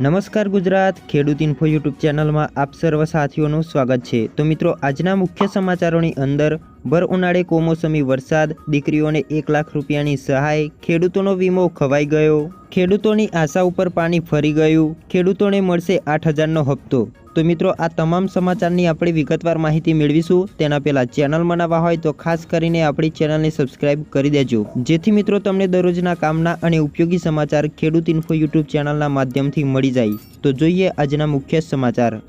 નમસ્કાર ગુજરાત, ખેડૂત info YouTube ચેનલમાં આપ સર્વ સાથીઓનું સ્વાગત છે. તો મિત્રો, આજના મુખ્ય સમાચારોની અંદર, ભર ઉનાળે કોમોસમી વરસાદ, દીકરીઓને એક લાખ રૂપિયાની સહાય, ખેડૂતોનો વીમો ખવાઈ ગયો, ખેડૂતોની આશા ઉપર પાણી ફરી ગયું, ખેડૂતોને મળશે આઠ હજારનો હપ્તો. તો મિત્રો, આ તમામ સમાચારની આપણે વિગતવાર માહિતી મેળવીશું. તેના પહેલાં ચેનલમાં નવા હોય તો ખાસ કરીને આપણી ચેનલને સબસ્ક્રાઇબ કરી દેજો. જેથી મિત્રો, તમને દરરોજના કામના અને ઉપયોગી સમાચાર ખેડૂત ઇન્ફો યુટ્યુબ ચેનલના માધ્યમથી મળી જાય. તો જોઈએ આજના મુખ્ય સમાચાર.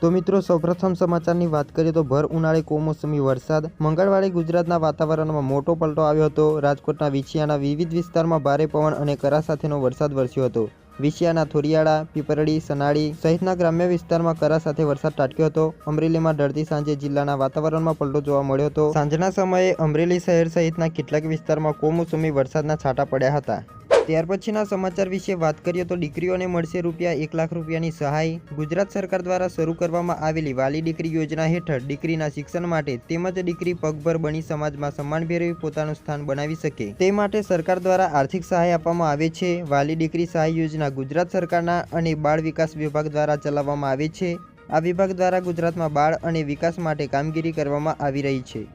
તો મિત્રો, સૌપ્રથમ સમાચારની વાત કરીએ તો ભર ઉનાળે કોમોસમી વરસાદ. મંગળવારે ગુજરાતના વાતાવરણમાં મોટો પલટો આવ્યો હતો. રાજકોટના વિછિયાના વિવિધ વિસ્તારમાં ભારે પવન અને કરા સાથેનો વરસાદ વરસ્યો હતો. વિછિયાના થોરિયાળા, પીપરડી, સનાળી સહિતના ગ્રામ્ય વિસ્તારમાં કરા સાથે વરસાદ ત્રાટક્યો હતો. અમરેલીમાં ઢળતી સાંજે જિલ્લાના વાતાવરણમાં પલટો જોવા મળ્યો હતો. સાંજના સમયે અમરેલી શહેર સહિતના કેટલાક વિસ્તારમાં કોમોસમી વરસાદના છાંટા પડ્યા હતા. ત્યાર પછીના સમાચાર વિશે વાત કરીએ તો દીકરીઓને મળશે રૂપિયા એક લાખ રૂપિયાની સહાય. ગુજરાત સરકાર દ્વારા શરૂ કરવામાં આવેલી વાલી દીકરી યોજના હેઠળ દીકરીના શિક્ષણ માટે તેમજ દીકરી પગભર બની સમાજમાં સન્માન ભેરવી પોતાનું સ્થાન બનાવી શકે. તે માટે સરકાર દ્વારા આર્થિક સહાય આપવામાં આવે છે. વાલી દીકરી સહાય યોજના ગુજરાત સરકારના અને બાળ વિકાસ વિભાગ દ્વારા ચલાવવામાં આવે છે. આ વિભાગ દ્વારા ગુજરાતમાં બાળ અને વિકાસ માટે કામગીરી કરવામાં આવી રહી છે.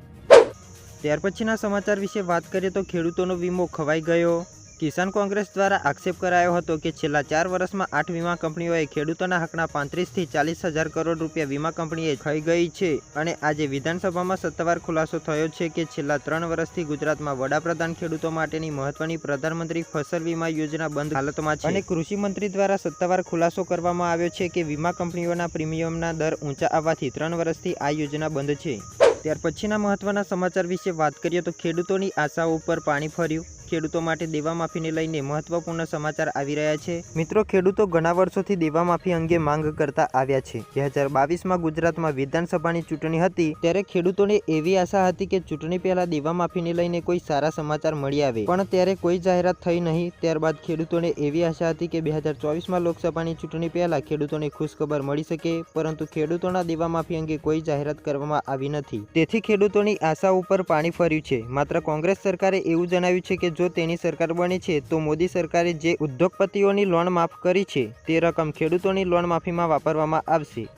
ત્યાર પછીના સમાચાર વિશે વાત કરીએ તો ખેડૂતોનો વીમો ખવાઈ ગયો. કિસાન કોંગ્રેસ દ્વારા આક્ષેપ કરાયો હતો કે છેલ્લા ચાર વર્ષમાં આઠ વીમા કંપનીઓએ ખેડૂતોના હકના પાંત્રીસથી ચાલીસ હજાર કરોડ રૂપિયા વીમા કંપનીએ ખાઈ ગઈ છે. અને આજે વિધાનસભામાં સત્તાવાર ખુલાસો થયો છે કે છેલ્લા ત્રણ વર્ષથી ગુજરાતમાં વડાપ્રધાન ખેડૂતો માટેની મહત્વની પ્રધાનમંત્રી ફસલ વીમા યોજના બંધ હાલતમાં છે. અને કૃષિ મંત્રી દ્વારા સત્તાવાર ખુલાસો કરવામાં આવ્યો છે કે વીમા કંપનીઓના પ્રીમિયમના દર ઊંચા આવવાથી ત્રણ વર્ષથી આ યોજના બંધ છે. ત્યાર પછીના મહત્વના સમાચાર વિશે વાત કરીએ તો ખેડૂતોની આશાઓ ઉપર પાણી ફર્યું. ખેડૂતો માટે દેવા માફીને લઈને મહત્વપૂર્ણ સમાચાર આવી રહ્યા છે. મિત્રો, ખેડૂતો ઘણા વર્ષોથી દેવા માફી અંગે માંગ કરતા આવ્યા છે. બે હજાર બાવીસમાં ગુજરાતમાં વિધાનસભાની ચૂંટણી હતી, ત્યારે ખેડૂતોને એવી આશા હતી કે ચૂંટણી પહેલા દેવા માફીને લઈને કોઈ સારા સમાચાર મળી આવે. પણ ત્યારે કોઈ જાહેરાત થઈ નહીં. ત્યારબાદ ખેડૂતોને એવી આશા હતી કે બે હજાર ચોવીસમાં લોકસભાની ચૂંટણી પહેલા ખેડૂતોને ખુશખબર મળી શકે, પરંતુ ખેડૂતોના દેવા માફી અંગે કોઈ જાહેરાત કરવામાં આવી નથી. તેથી ખેડૂતોની આશા ઉપર પાણી ફર્યું છે. માત્ર કોંગ્રેસ સરકારે એવું જણાવ્યું છે કે જો તેની સરકાર બની છે, તો મોદી સરકારે જે ઉદ્યોગપતિઓની લોન માફ કરી છે, તે રકમ ખેડૂતોની લોન માફીમાં વાપરવામાં આવશે.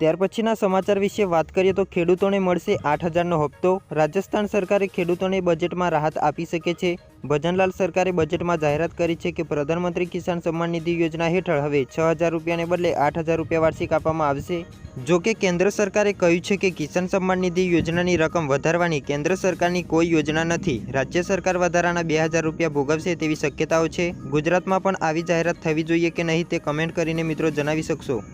ત્યાર પછીના સમાચાર વિશે વાત કરીએ તો ખેડૂતોને મળશે આઠ હજારનો હપ્તો. રાજસ્થાન સરકારે ખેડૂતોને બજેટમાં રાહત આપી શકે છે. ભજનલાલ સરકારે બજેટમાં જાહેરાત કરી છે કે પ્રધાનમંત્રી કિસાન સન્માન નિધિ યોજના હેઠળ હવે છ હજાર રૂપિયાને બદલે આઠ હજાર રૂપિયા વાર્ષિક આપવામાં આવશે. જો કે કેન્દ્ર સરકારે કહ્યું છે કે કિસાન સન્માન નિધિ યોજનાની રકમ વધારવાની કેન્દ્ર સરકારની કોઈ યોજના નથી. રાજ્ય સરકાર વધારાના બે હજાર રૂપિયા ભોગવશે તેવી શક્યતાઓ છે. ગુજરાતમાં પણ આવી જાહેરાત થવી જોઈએ કે નહીં તે કમેન્ટ કરીને મિત્રો જણાવી શકશો.